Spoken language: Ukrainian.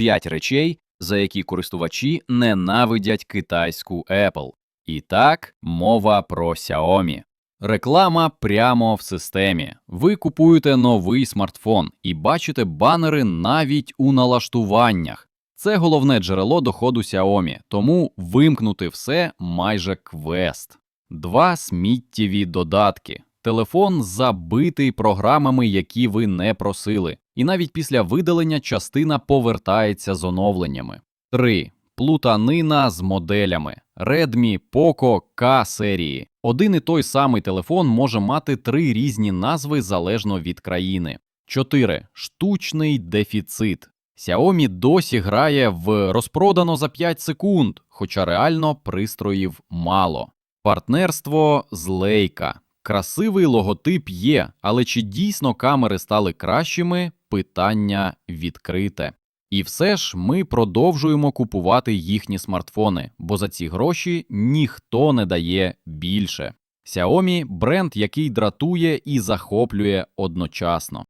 5 речей, за які користувачі ненавидять китайську Apple. І так, мова про Xiaomi. Реклама прямо в системі. Ви купуєте новий смартфон і бачите банери навіть у налаштуваннях. Це головне джерело доходу Xiaomi, тому вимкнути все майже квест. Два сміттєві додатки. Телефон забитий програмами, які ви не просили, і навіть після видалення частина повертається з оновленнями. 3. Плутанина з моделями Redmi, Poco, K серії. Один і той самий телефон може мати три різні назви залежно від країни. 4. Штучний дефіцит. Xiaomi досі грає в розпродано за 5 секунд, хоча реально пристроїв мало. Партнерство з Leica. Красивий логотип є, але чи дійсно камери стали кращими? Питання відкрите. І все ж ми продовжуємо купувати їхні смартфони, бо за ці гроші ніхто не дає більше. Xiaomi – бренд, який дратує і захоплює одночасно.